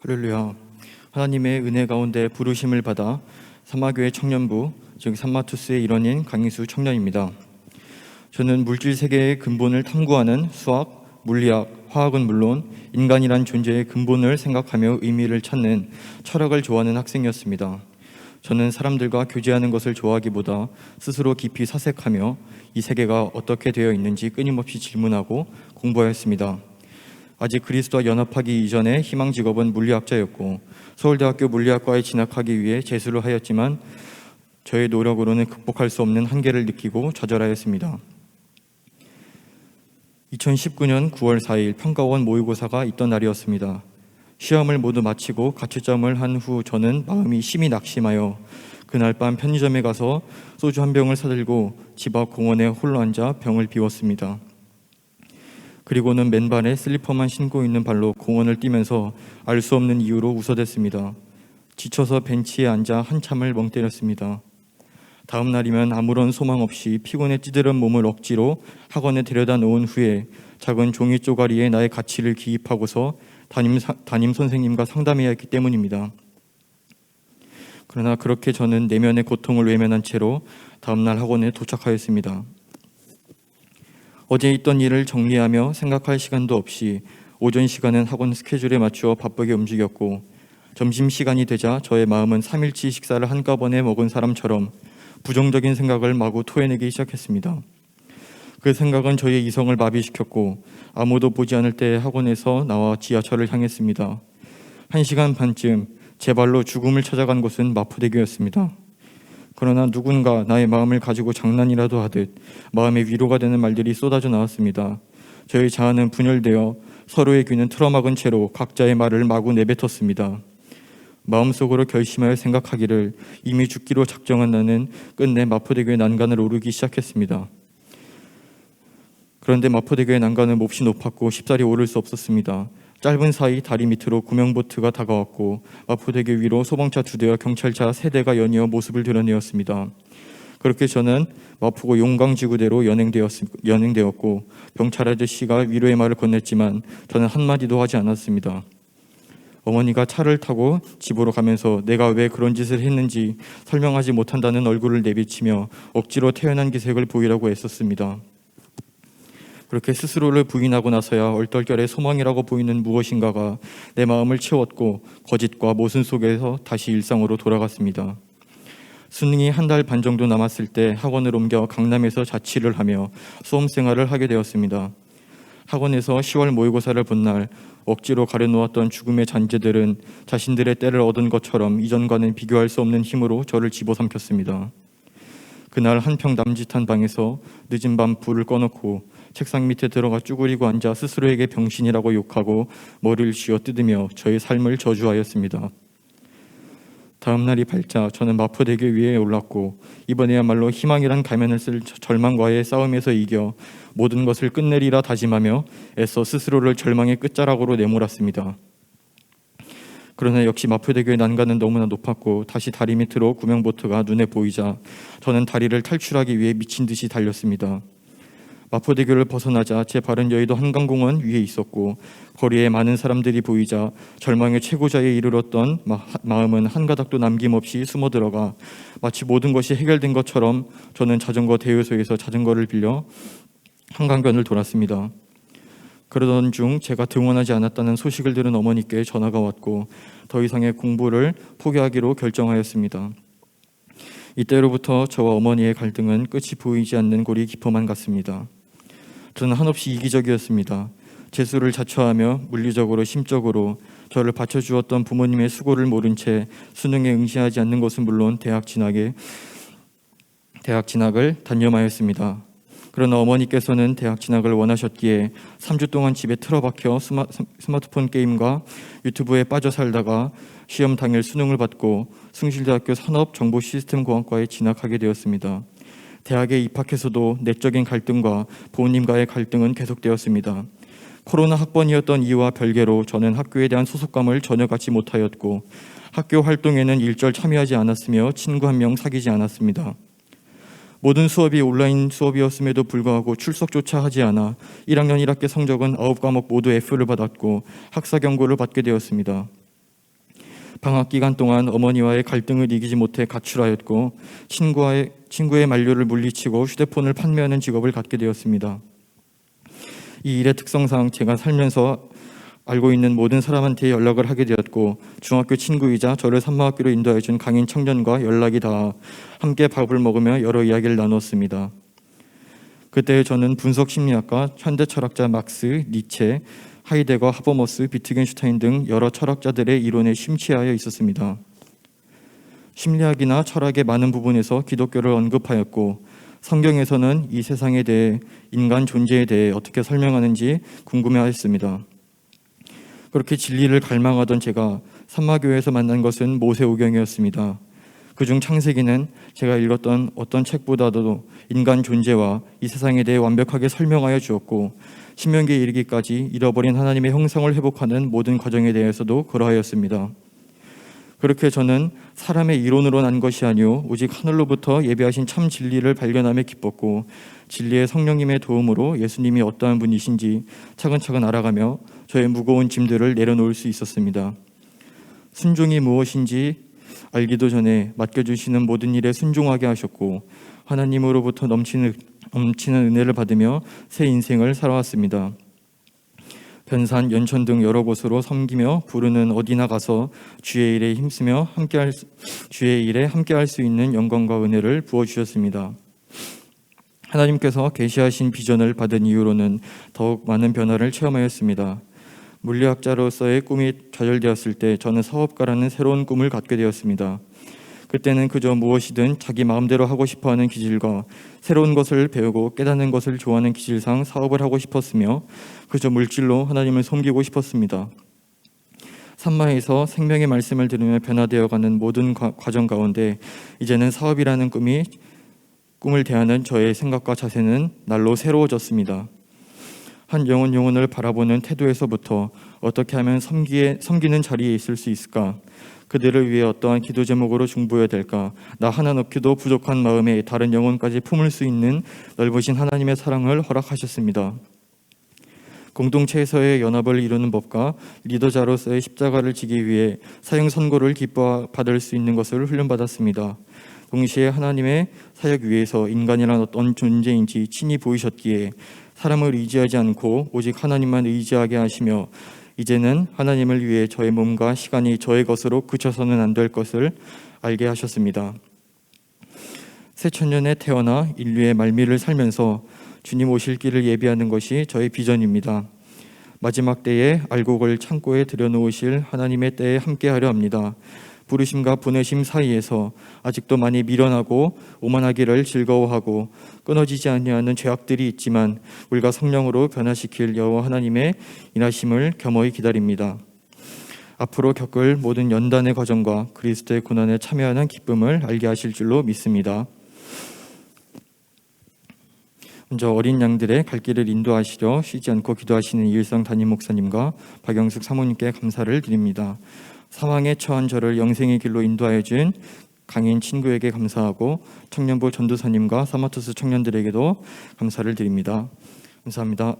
할렐루야. 하나님의 은혜 가운데 부르심을 받아 사마교회 청년부, 즉 산마투스의 일원인 강희수 청년입니다. 저는 물질 세계의 근본을 탐구하는 수학, 물리학, 화학은 물론 인간이란 존재의 근본을 생각하며 의미를 찾는 철학을 좋아하는 학생이었습니다. 저는 사람들과 교제하는 것을 좋아하기보다 스스로 깊이 사색하며 이 세계가 어떻게 되어 있는지 끊임없이 질문하고 공부하였습니다. 아직 그리스도와 연합하기 이전에 희망 직업은 물리학자였고 서울대학교 물리학과에 진학하기 위해 재수를 하였지만 저의 노력으로는 극복할 수 없는 한계를 느끼고 좌절하였습니다. 2019년 9월 4일 평가원 모의고사가 있던 날이었습니다. 시험을 모두 마치고 가채점을 한 후 저는 마음이 심히 낙심하여 그날 밤 편의점에 가서 소주 한 병을 사들고 집 앞 공원에 홀로 앉아 병을 비웠습니다. 그리고는 맨발에 슬리퍼만 신고 있는 발로 공원을 뛰면서 알 수 없는 이유로 웃어댔습니다. 지쳐서 벤치에 앉아 한참을 멍 때렸습니다. 다음 날이면 아무런 소망 없이 피곤에 찌들은 몸을 억지로 학원에 데려다 놓은 후에 작은 종이 쪼가리에 나의 가치를 기입하고서 담임, 사- 담임 선생님과 상담해야 했기 때문입니다. 그러나 그렇게 저는 내면의 고통을 외면한 채로 다음날 학원에 도착하였습니다. 어제 있던 일을 정리하며 생각할 시간도 없이 오전 시간은 학원 스케줄에 맞추어 바쁘게 움직였고 점심 시간이 되자 저의 마음은 3일치 식사를 한꺼번에 먹은 사람처럼 부정적인 생각을 마구 토해내기 시작했습니다. 그 생각은 저의 이성을 마비시켰고 아무도 보지 않을 때 학원에서 나와 지하철을 향했습니다. 한 시간 반쯤 제 발로 죽음을 찾아간 곳은 마포대교였습니다. 그러나 누군가 나의 마음을 가지고 장난이라도 하듯 마음의 위로가 되는 말들이 쏟아져 나왔습니다. 저희 자아는 분열되어 서로의 귀는 틀어막은 채로 각자의 말을 마구 내뱉었습니다. 마음속으로 결심하여 생각하기를 이미 죽기로 작정한 나는 끝내 마포대교의 난간을 오르기 시작했습니다. 그런데 마포대교의 난간은 몹시 높았고 쉽사리 오를 수 없었습니다. 짧은 사이 다리 밑으로 구명보트가 다가왔고 마포대교 위로 소방차 두 대와 경찰차 세 대가 연이어 모습을 드러내었습니다. 그렇게 저는 마포구 용강지구대로 연행되었, 연행되었고 경찰 아저씨가 위로의 말을 건넸지만 저는 한마디도 하지 않았습니다. 어머니가 차를 타고 집으로 가면서 내가 왜 그런 짓을 했는지 설명하지 못한다는 얼굴을 내비치며 억지로 태어난 기색을 보이라고 애썼습니다. 그렇게 스스로를 부인하고 나서야 얼떨결에 소망이라고 보이는 무엇인가가 내 마음을 채웠고 거짓과 모순 속에서 다시 일상으로 돌아갔습니다. 수능이 한 달 반 정도 남았을 때 학원을 옮겨 강남에서 자취를 하며 수험 생활을 하게 되었습니다. 학원에서 10월 모의고사를 본 날 억지로 가려놓았던 죽음의 잔재들은 자신들의 때를 얻은 것처럼 이전과는 비교할 수 없는 힘으로 저를 집어삼켰습니다. 그날 한평 남짓한 방에서 늦은 밤 불을 꺼놓고 책상 밑에 들어가 쭈그리고 앉아 스스로에게 병신이라고 욕하고 머리를 쥐어 뜯으며 저의 삶을 저주하였습니다. 다음 날이 밝자 저는 마포대교 위에 올랐고 이번에야말로 희망이란 가면을 쓸 절망과의 싸움에서 이겨 모든 것을 끝내리라 다짐하며 애써 스스로를 절망의 끝자락으로 내몰았습니다. 그러나 역시 마포대교의 난간은 너무나 높았고 다시 다리 밑으로 구명보트가 눈에 보이자 저는 다리를 탈출하기 위해 미친 듯이 달렸습니다. 마포대교를 벗어나자 제 발은 여의도 한강공원 위에 있었고 거리에 많은 사람들이 보이자 절망의 최고자에 이르렀던 마, 마음은 한 가닥도 남김없이 숨어 들어가 마치 모든 것이 해결된 것처럼 저는 자전거 대여소에서 자전거를 빌려 한강변을 돌았습니다. 그러던 중 제가 등원하지 않았다는 소식을 들은 어머니께 전화가 왔고 더 이상의 공부를 포기하기로 결정하였습니다. 이때로부터 저와 어머니의 갈등은 끝이 보이지 않는 골이 깊어만 갔습니다. 저는 한없이 이기적이었습니다. 재수를 자처하며 물리적으로 심적으로 저를 받쳐주었던 부모님의 수고를 모른 채 수능에 응시하지 않는 것은 물론 대학 진학에 대학 진학을 단념하였습니다. 그러나 어머니께서는 대학 진학을 원하셨기에 3주 동안 집에 틀어박혀 스마, 스마트폰 게임과 유튜브에 빠져 살다가 시험 당일 수능을 받고 숭실대학교 산업정보시스템공학과에 진학하게 되었습니다. 대학에 입학해서도 내적인 갈등과 부모님과의 갈등은 계속되었습니다. 코로나 학번이었던 이유와 별개로 저는 학교에 대한 소속감을 전혀 갖지 못하였고 학교 활동에는 일절 참여하지 않았으며 친구 한 명 사귀지 않았습니다. 모든 수업이 온라인 수업이었음에도 불구하고 출석조차 하지 않아 1학년 1학기 성적은 9과목 모두 F를 받았고 학사 경고를 받게 되었습니다. 방학 기간 동안 어머니와의 갈등을 이기지 못해 가출하였고 친구와의 친구의 만류를 물리치고 휴대폰을 판매하는 직업을 갖게 되었습니다. 이 일의 특성상 제가 살면서 알고 있는 모든 사람한테 연락을 하게 되었고 중학교 친구이자 저를 산마학교로 인도해 준 강인 청년과 연락이 닿아 함께 밥을 먹으며 여러 이야기를 나눴습니다. 그때 저는 분석 심리학과 현대 철학자 막스, 니체, 하이데거, 하버머스, 비트겐슈타인 등 여러 철학자들의 이론에 심취하여 있었습니다. 심리학이나 철학의 많은 부분에서 기독교를 언급하였고 성경에서는 이 세상에 대해 인간 존재에 대해 어떻게 설명하는지 궁금해하였습니다. 그렇게 진리를 갈망하던 제가 산마교회에서 만난 것은 모세오경이었습니다. 그중 창세기는 제가 읽었던 어떤 책보다도 인간 존재와 이 세상에 대해 완벽하게 설명하여 주었고 신명기에 이르기까지 잃어버린 하나님의 형상을 회복하는 모든 과정에 대해서도 그러하였습니다. 그렇게 저는 사람의 이론으로 난 것이 아니오 오직 하늘로부터 예비하신 참 진리를 발견함에 기뻤고 진리의 성령님의 도움으로 예수님이 어떠한 분이신지 차근차근 알아가며 저의 무거운 짐들을 내려놓을 수 있었습니다. 순종이 무엇인지 알기도 전에 맡겨주시는 모든 일에 순종하게 하셨고 하나님으로부터 넘치는, 넘치는 은혜를 받으며 새 인생을 살아왔습니다. 변산, 연천 등 여러 곳으로 섬기며 부르는 어디나 가서 주의 일에 힘쓰며 함께할 수- 주의 일에 함께할 수 있는 영광과 은혜를 부어 주셨습니다. 하나님께서 계시하신 비전을 받은 이후로는 더욱 많은 변화를 체험하였습니다. 물리학자로서의 꿈이 좌절되었을 때 저는 사업가라는 새로운 꿈을 갖게 되었습니다. 그때는 그저 무엇이든 자기 마음대로 하고 싶어하는 기질과 새로운 것을 배우고 깨닫는 것을 좋아하는 기질상 사업을 하고 싶었으며 그저 물질로 하나님을 섬기고 싶었습니다. 산마에서 생명의 말씀을 들으며 변화되어가는 모든 과- 과정 가운데 이제는 사업이라는 꿈이 꿈을 대하는 저의 생각과 자세는 날로 새로워졌습니다. 한 영혼 영혼을 바라보는 태도에서부터 어떻게 하면 섬기에, 섬기는 자리에 있을 수 있을까? 그들을 위해 어떠한 기도 제목으로 중보해야 될까? 나 하나 넣기도 부족한 마음에 다른 영혼까지 품을 수 있는 넓으신 하나님의 사랑을 허락하셨습니다. 공동체에서의 연합을 이루는 법과 리더자로서의 십자가를 지기 위해 사형 선고를 기뻐 받을 수 있는 것을 훈련받았습니다. 동시에 하나님의 사역 위에서 인간이란 어떤 존재인지 친히 보이셨기에 사람을 의지하지 않고 오직 하나님만 의지하게 하시며 이제는 하나님을 위해 저의 몸과 시간이 저의 것으로 그쳐서는 안 될 것을 알게 하셨습니다. 새천년에 태어나 인류의 말미를 살면서 주님 오실 길을 예비하는 것이 저의 비전입니다. 마지막 때에 알곡을 창고에 들여놓으실 하나님의 때에 함께하려 합니다. 부르심과 보내심 사이에서 아직도 많이 미련하고 오만하기를 즐거워하고 끊어지지 아니하는 죄악들이 있지만 물과 성령으로 변화시킬 여호와 하나님의 인하심을 겸허히 기다립니다. 앞으로 겪을 모든 연단의 과정과 그리스도의 고난에 참여하는 기쁨을 알게 하실 줄로 믿습니다. 먼저 어린 양들의 갈 길을 인도하시려 쉬지 않고 기도하시는 이일성 담임 목사님과 박영숙 사모님께 감사를 드립니다. 사망에 처한 저를 영생의 길로 인도하여 준 강인 친구에게 감사하고 청년부 전도사님과 사마토스 청년들에게도 감사를 드립니다. 감사합니다.